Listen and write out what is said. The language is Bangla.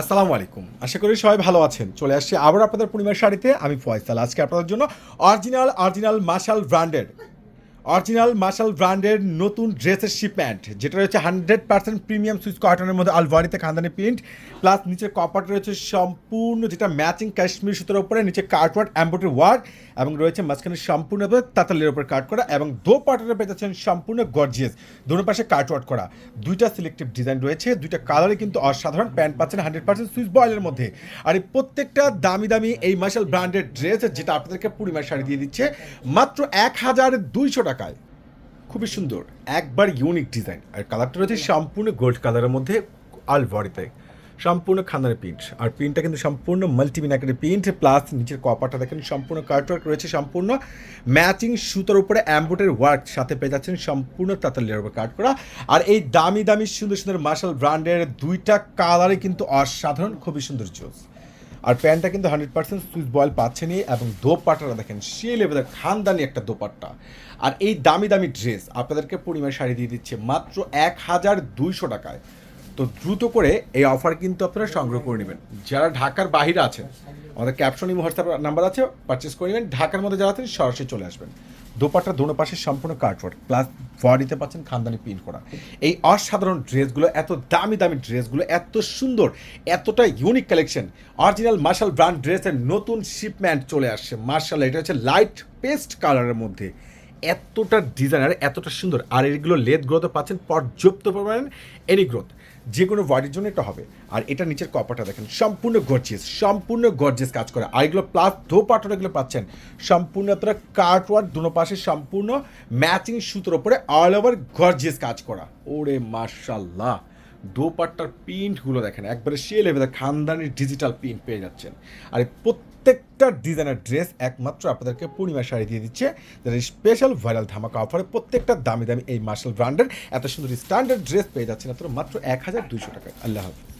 আসসালামু আলাইকুম। আশা করি সবাই ভালো আছেন। চলে আসছি আবার আপনাদের পূর্ণিমার শাড়িতে। আমি ফয়সাল। আজকে আপনাদের জন্য original original Marshal branded original Marshal ব্র্যান্ডের নতুন ড্রেসের শি প্যান্ট, যেটা রয়েছে হান্ড্রেড পার্সেন্ট প্রিমিয়াম সুইচ কটনের মধ্যে আলভারিতে খানদানি প্রিন্ট, প্লাস নিচে কপাট রয়েছে সম্পূর্ণ যেটা ম্যাচিং কাশ্মীর সুতোর উপরে, নিচে কার্টওয়ার্ড অ্যাম্বোটারি ওয়ার্ক, এবং রয়েছে মাঝখানে সম্পূর্ণ তাতালের উপর কাট করা, এবং দো পার্টের পেয়েছেন সম্পূর্ণ গর্জিয়াস দুটো পাশে কাটওয়ার্ড করা। দুইটা সিলেক্টিভ ডিজাইন রয়েছে, দুইটা কালারে কিন্তু অসাধারণ, প্যান্ট পাচ্ছেন হান্ড্রেড পার্সেন্ট সুইচ বয়েলের মধ্যে। আর এই প্রত্যেকটা দামি দামি এই মার্শাল ব্র্যান্ডের ড্রেস যেটা আপনাদেরকে পূর্ণিমার শাড়ি দিয়ে দিচ্ছে, মাত্র এক হাজার দুইশো টাকায়। খুবই সুন্দর। একবার ইউনিক ডিজাইন আর কালারটা রয়েছে সম্পূর্ণ গোল্ড কালারের মধ্যে আল বডিতে সম্পূর্ণ খানার প্রিন্ট আর প্রিন্টটা কিন্তু সম্পূর্ণ মাল্টিমিনাকারের প্রিন্ট প্লাস নিচের কপারটা দেখেন, সম্পূর্ণ কার্টওয়ার্ক রয়েছে, সম্পূর্ণ ম্যাচিং সুতোর উপরে অ্যাম্বোটের ওয়ার্ক সাথে পেয়ে যাচ্ছেন সম্পূর্ণ তাতালের উপর কাট করা। আর এই দামি দামি, সুন্দর সুন্দর মার্শাল ব্র্যান্ডের দুইটা কালারে কিন্তু অসাধারণ, খুবই সুন্দর জোস আর প্যান্টটা কিন্তু হান্ড্রেড পার্সেন্ট সুইচ বয়েল পাচ্ছেনই এবং দোপাট্টাটা দেখেন সে লেভেলের খানদানি একটা দোপাট্টা। আর এই দামি দামি ড্রেস আপনাদেরকে পরিমাণ শাড়ি দিয়ে দিচ্ছে মাত্র এক হাজার দুইশো টাকায়। তো দ্রুত করে এই অফার কিন্তু আপনারা সংগ্রহ করে নেবেন। যারা ঢাকার বাহিরে আছেন, আমাদের ক্যাপশন হোয়াটসঅ্যাপ নাম্বার আছে পারচেস করে নেবেন। ঢাকার মধ্যে যারা আছেন, সরাসরি চলে আসবেন। দোপাট্টা দোনো পাশে সম্পূর্ণ কাটওয়ার্ক প্লাস বডিতে পাচ্ছেন খানদানি প্রিন্ট করা। এই অসাধারণ ড্রেসগুলো, এত দামি দামি ড্রেসগুলো, এত সুন্দর, এতটা unique collection original Marshal brand ড্রেসের নতুন শিপমেন্ট চলে আসছে। মার্শাল এটা হচ্ছে লাইট পেস্ট কালারের মধ্যে। এতটা ডিজাইনার এতটা সুন্দর। আর এগুলো লেদ গ্রোথও পাচ্ছেন, পর্যাপ্ত পরিমাণ এনি গ্রোথ যে কোনো বডির জন্য এটা হবে। আর এটা নিচের কপাটা দেখেন, সম্পূর্ণ গর্জিয়াস সম্পূর্ণ গর্জিয়াস কাজ করে। আর এগুলো প্লাস ধো পাটর এগুলো পাচ্ছেন। সম্পূর্ণ আপনারা কার্টওয়ার্ক দুনো পাশে সম্পূর্ণ ম্যাচিং সুতোর ওপরে অল ওভার গর্জিয়াস কাজ করা। ওরে মার্শাল্লাহ দোপাট্টার প্রিন্টগুলো দেখেন, একবারে সে লেভেলে খানদানি ডিজিটাল প্রিন্ট পেয়ে যাচ্ছেন। আর প্রত্যেকটা ডিজাইনের ড্রেস একমাত্র আপনাদেরকে পূর্ণিমা শাড়ি দিয়ে দিচ্ছে যারা স্পেশাল ভাইরাল ধামাকা অফারে প্রত্যেকটা দামি দামি এই মার্শাল ব্র্যান্ডের এত সুন্দর স্ট্যান্ডার্ড ড্রেস পেয়ে যাচ্ছেন আপনারা মাত্র এক হাজার দুইশো টাকায়। আল্লাহ হাফিজ।